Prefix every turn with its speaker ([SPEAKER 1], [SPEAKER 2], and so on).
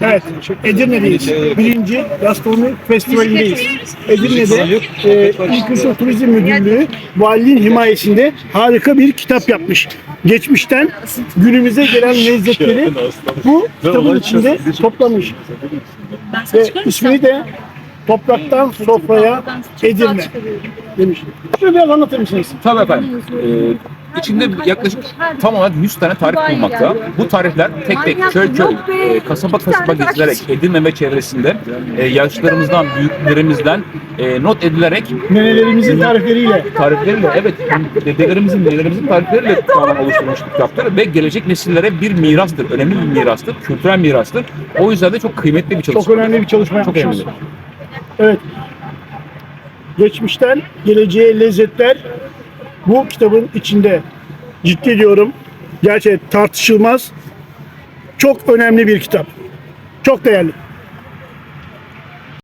[SPEAKER 1] Evet, Edirne'deyiz. Birinci Gastronomi Festivali'ndeyiz. Edirne'de e, İl Kültür Turizm Müdürlüğü valiliğin himayesinde harika bir kitap yapmış. Geçmişten günümüze gelen lezzetleri bu kitabın içinde toplamış. Ve ismini de Topraktan Sofraya Edirne demiş. Şunu biraz anlatır mısınız?
[SPEAKER 2] Tabii efendim. Ee, içinde yaklaşık tam olarak 100 tane tarif bulunmakta. Bu tarifler tek tek köy köy, e, kasaba kasaba gezilerek Edirne ve çevresinde e, yaşlarımızdan, büyüklerimizden e, not edilerek
[SPEAKER 1] Nenelerimizin tarifleriyle
[SPEAKER 2] tarifleriyle evet dedelerimizin, dedelerimizin tarifleriyle tamamen oluşturulmuş bir kitaptır ve gelecek nesillere bir mirastır, önemli bir mirastır, kültürel mirastır. O yüzden de çok kıymetli bir çalışma.
[SPEAKER 1] çok önemli bir çalışma
[SPEAKER 2] Çok önemli.
[SPEAKER 1] Evet. Geçmişten geleceğe lezzetler bu kitabın içinde. Ciddi diyorum. Gerçekten tartışılmaz. Çok önemli bir kitap. Çok değerli.